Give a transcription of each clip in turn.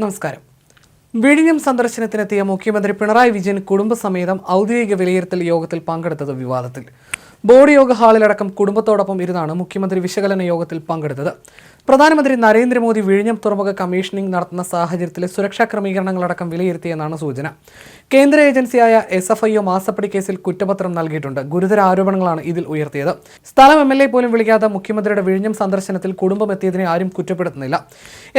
നമസ്കാരം. വിഴിഞ്ഞം സന്ദർശനത്തിനെത്തിയ മുഖ്യമന്ത്രി പിണറായി വിജയൻ കുടുംബസമേതം ഔദ്യോഗിക വിലയിരുത്തൽ യോഗത്തിൽ പങ്കെടുത്തത് വിവാദത്തിൽ. ബോർഡ് യോഗ ഹാളിലടക്കം കുടുംബത്തോടൊപ്പം ഇരുന്നാണ് മുഖ്യമന്ത്രി വിശകലന യോഗത്തിൽ പങ്കെടുത്തത്. പ്രധാനമന്ത്രി നരേന്ദ്രമോദി വിഴിഞ്ഞം തുറമുഖ കമ്മീഷനിംഗ് നടത്തുന്ന സാഹചര്യത്തിലെ സുരക്ഷാ ക്രമീകരണങ്ങളടക്കം വിലയിരുത്തിയെന്നാണ് സൂചന. കേന്ദ്ര ഏജൻസിയായ എസ് എഫ് ഐ ഒ മാസപ്പടി കേസിൽ കുറ്റപത്രം നൽകിയിട്ടുണ്ട്. ഗുരുതര ആരോപണങ്ങളാണ് ഇതിൽ ഉയർത്തിയത്. സ്ഥലം എം എൽ എ പോലും വിളിക്കാത്ത മുഖ്യമന്ത്രിയുടെ വിഴിഞ്ഞം സന്ദർശനത്തിൽ കുടുംബം എത്തിയതിനെ ആരും കുറ്റപ്പെടുത്തുന്നില്ല.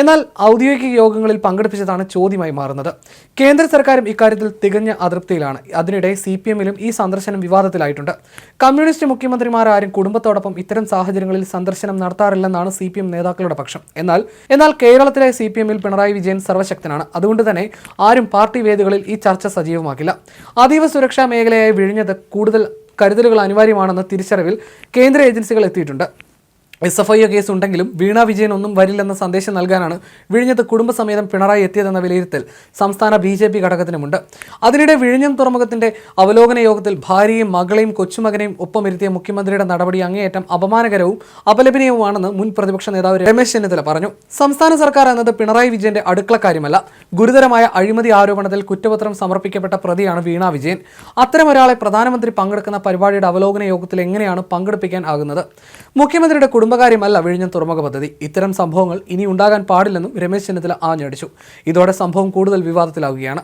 എന്നാൽ ഔദ്യോഗിക യോഗങ്ങളിൽ പങ്കെടുപ്പിച്ചതാണ് ചോദ്യമായി മാറുന്നത്. കേന്ദ്ര സർക്കാരും ഇക്കാര്യത്തിൽ തികഞ്ഞ അതൃപ്തിയിലാണ്. അതിനിടെ സി പി എമ്മിലും ഈ സന്ദർശനം വിവാദത്തിലായിട്ടുണ്ട്. കമ്മ്യൂണിസ്റ്റ് മുഖ്യമന്ത്രിമാരാരും കുടുംബത്തോടൊപ്പം ഇത്തരം സാഹചര്യങ്ങളിൽ സന്ദർശനം നടത്താറില്ലെന്നാണ് സി പി എം നേതാക്കളുടെ പക്ഷം. എന്നാൽ എന്നാൽ കേരളത്തിലെ സി പി എമ്മിൽ പിണറായി വിജയൻ സർവശക്തനാണ്. അതുകൊണ്ട് തന്നെ ആരും പാർട്ടി വേദികളിൽ ഈ ചർച്ച സജീവമാക്കില്ല. അതീവ സുരക്ഷാ മേഖലയായി വിഴിഞ്ഞത് കൂടുതൽ കരുതലുകൾ അനിവാര്യമാണെന്ന തിരിച്ചറിവിൽ കേന്ദ്ര ഏജൻസികൾ എത്തിയിട്ടുണ്ട്. എസ് എഫ് ഐ കേസ് ഉണ്ടെങ്കിലും വീണ വിജയൻ ഒന്നും വരില്ലെന്ന സന്ദേശം നൽകാനാണ് വിഴിഞ്ഞത്ത് കുടുംബസമേതം പിണറായി എത്തിയതെന്ന വിലയിരുത്തൽ സംസ്ഥാന ബി ജെ പി ഘടകത്തിനുമുണ്ട്. അതിനിടെ വിഴിഞ്ഞം തുറമുഖത്തിന്റെ അവലോകന യോഗത്തിൽ ഭാര്യയും മകളെയും കൊച്ചുമകനെയും ഒപ്പമിരുത്തിയ മുഖ്യമന്ത്രിയുടെ നടപടി അങ്ങേയറ്റം അപമാനകരവും അപലപനീയവുമാണെന്ന് മുൻ പ്രതിപക്ഷ നേതാവ് രമേശ് ചെന്നിത്തല പറഞ്ഞു. സംസ്ഥാന സർക്കാർ എന്നത് പിണറായി വിജയന്റെ അടുക്കള കാര്യമല്ല ഗുരുതരമായ അഴിമതി ആരോപണത്തിൽ കുറ്റപത്രം സമർപ്പിക്കപ്പെട്ട പ്രതിയാണ് വീണ വിജയൻ. അത്തരമൊരാളെ പ്രധാനമന്ത്രി പങ്കെടുക്കുന്ന പരിപാടിയുടെ അവലോകന യോഗത്തിൽ എങ്ങനെയാണ് പങ്കെടുപ്പിക്കാൻ ആകുന്നത്? മുഖ്യമന്ത്രിയുടെ കുടുംബകാര്യമല്ല വിഴിഞ്ഞം തുറമുഖ പദ്ധതി. ഇത്തരം സംഭവങ്ങൾ ഇനി ഉണ്ടാകാൻ പാടില്ലെന്നും രമേശ് ചെന്നിത്തല ആഞ്ഞടിച്ചു. ഇതോടെ സംഭവം കൂടുതൽ വിവാദത്തിലാവുകയാണ്.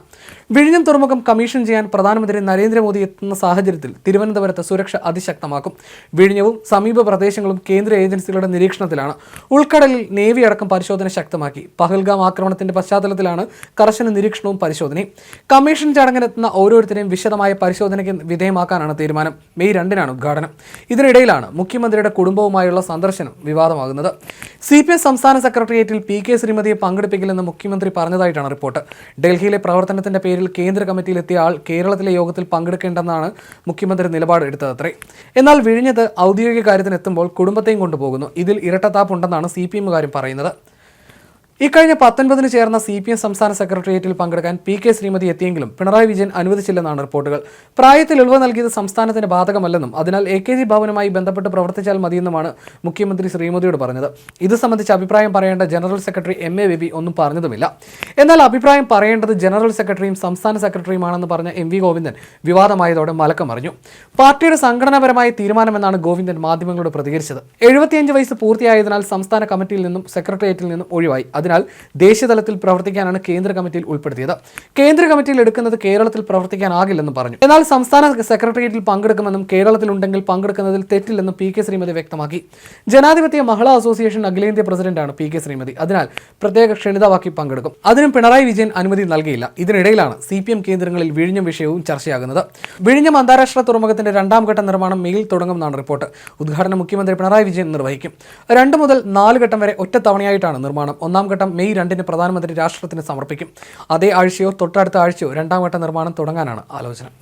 വിഴിഞ്ഞം തുറമുഖം കമ്മീഷൻ ചെയ്യാൻ പ്രധാനമന്ത്രി നരേന്ദ്രമോദി എത്തുന്ന സാഹചര്യത്തിൽ തിരുവനന്തപുരത്ത് സുരക്ഷ അതിശക്തമാക്കും. വിഴിഞ്ഞവും സമീപ പ്രദേശങ്ങളും കേന്ദ്ര ഏജൻസികളുടെ നിരീക്ഷണത്തിലാണ്. ഉൾക്കടലിൽ നേവി അടക്കം പരിശോധന ശക്തമാക്കി. പഹൽഗാം ആക്രമണത്തിന്റെ പശ്ചാത്തലത്തിലാണ് കർശന നിരീക്ഷണവും പരിശോധനയും. കമ്മീഷൻ ചടങ്ങിനെത്തുന്ന ഓരോരുത്തരെയും വിശദമായ പരിശോധനയ്ക്ക് വിധേയമാക്കാനാണ് തീരുമാനം. മെയ് രണ്ടിനാണ് ഉദ്ഘാടനം. ഇതിനിടയിലാണ് മുഖ്യമന്ത്രിയുടെ കുടുംബവുമായുള്ള സന്ദർശനം വിവാദമാകുന്നത്. സി പി എം സംസ്ഥാന സെക്രട്ടേറിയറ്റിൽ പി കെ ശ്രീമതിയെ പങ്കെടുപ്പിക്കില്ലെന്ന് മുഖ്യമന്ത്രി പറഞ്ഞതായിട്ടാണ് റിപ്പോർട്ട്. ഡൽഹിയിലെ പ്രവർത്തനത്തിന്റെ പേരിൽ കേന്ദ്ര കമ്മിറ്റിയിലെത്തിയ ആൾ കേരളത്തിലെ യോഗത്തിൽ പങ്കെടുക്കേണ്ടെന്നാണ് മുഖ്യമന്ത്രി നിലപാട് എടുത്തതത്രേ. എന്നാൽ വിഴിഞ്ഞത് ഔദ്യോഗിക കാര്യത്തിനെത്തുമ്പോൾ കുടുംബത്തെയും കൊണ്ടുപോകുന്നു. ഇതിൽ ഇരട്ടത്താപ്പുണ്ടെന്നാണ് സി പി എമ്മുകാരും പറയുന്നത്. ഇക്കഴിഞ്ഞ പത്തൊൻപതിന് ചേർന്ന സി പി എം സംസ്ഥാന സെക്രട്ടേറിയറ്റിൽ പങ്കെടുക്കാൻ പി കെ ശ്രീമതി എത്തിയെങ്കിലും പിണറായി വിജയൻ അനുവദിച്ചില്ലെന്നാണ് റിപ്പോർട്ടുകൾ. പ്രായത്തിൽ ഇളവ് നൽകിയത് സംസ്ഥാനത്തിന് ബാധകമല്ലെന്നും അതിനാൽ എ കെ ജി ഭവനുമായി ബന്ധപ്പെട്ട് പ്രവർത്തിച്ചാൽ മതിയെന്നുമാണ് മുഖ്യമന്ത്രി ശ്രീമതിയോട് പറഞ്ഞത്. ഇത് സംബന്ധിച്ച് അഭിപ്രായം പറയേണ്ട general secretary M A Baby ഒന്നും പറഞ്ഞതുമില്ല. എന്നാൽ അഭിപ്രായം പറയേണ്ടത് ജനറൽ സെക്രട്ടറിയും സംസ്ഥാന സെക്രട്ടറിയുമാണെന്ന് പറഞ്ഞ എം വി ഗോവിന്ദൻ വിവാദമായതോടെ മലക്കം അറിഞ്ഞു പാർട്ടിയുടെ സംഘടനാപരമായ തീരുമാനമെന്നാണ് ഗോവിന്ദൻ മാധ്യമങ്ങളോട് പ്രതികരിച്ചത്. എഴുപത്തിയഞ്ച് വയസ്സ് പൂർത്തിയായതിനാൽ സംസ്ഥാന കമ്മിറ്റിയിൽ നിന്നും സെക്രട്ടേറിയറ്റിൽ നിന്നും ഒഴിവായി. അതിനാൽ ദേശീയതലത്തിൽ പ്രവർത്തിക്കാനാണ് കേന്ദ്ര കമ്മിറ്റിയിൽ ഉൾപ്പെടുത്തിയത്. കേന്ദ്ര കമ്മിറ്റിയിൽ എടുക്കുന്നത് കേരളത്തിൽ പ്രവർത്തിക്കാനാകില്ലെന്നും പറഞ്ഞു. എന്നാൽ സംസ്ഥാന സെക്രട്ടേറിയറ്റിൽ പങ്കെടുക്കുമെന്നും കേരളത്തിലുണ്ടെങ്കിൽ പങ്കെടുക്കുന്നതിൽ തെറ്റില്ലെന്നും പി കെ ശ്രീമതി വ്യക്തമാക്കി. ജനാധിപത്യ മഹിളാ അസോസിയേഷൻ അഖിലേന്ത്യാ പ്രസിഡന്റാണ് പി കെ ശ്രീമതി. അതിനാൽ പ്രത്യേക ക്ഷണിതാവാക്കി പങ്കെടുക്കും. അതിനും പിണറായി വിജയൻ അനുമതി നൽകിയില്ല. ഇതിനിടയിലാണ് സി പി എം കേന്ദ്രങ്ങളിൽ വിഴിഞ്ഞം വിഷയവും ചർച്ചയാകുന്നത്. വിഴിഞ്ഞം അന്താരാഷ്ട്ര തുറമുഖത്തിന്റെ രണ്ടാം ഘട്ട നിർമ്മാണം മെയിൽ തുടങ്ങുമെന്നാണ് റിപ്പോർട്ട്. ഉദ്ഘാടനം മുഖ്യമന്ത്രി പിണറായി വിജയൻ നിർവഹിക്കും. രണ്ട് മുതൽ നാല് ഘട്ടം വരെ ഒറ്റത്തവണയായിട്ടാണ് നിർമ്മാണം. ഒന്നാം ഘട്ടം മെയ് രണ്ടിന് പ്രധാനമന്ത്രി രാഷ്ട്രത്തിന് സമർപ്പിക്കും. അതേ ആഴ്ചയോ തൊട്ടടുത്ത ആഴ്ചയോ രണ്ടാം ഘട്ട നിർമ്മാണം തുടങ്ങാനാണ് ആലോചന.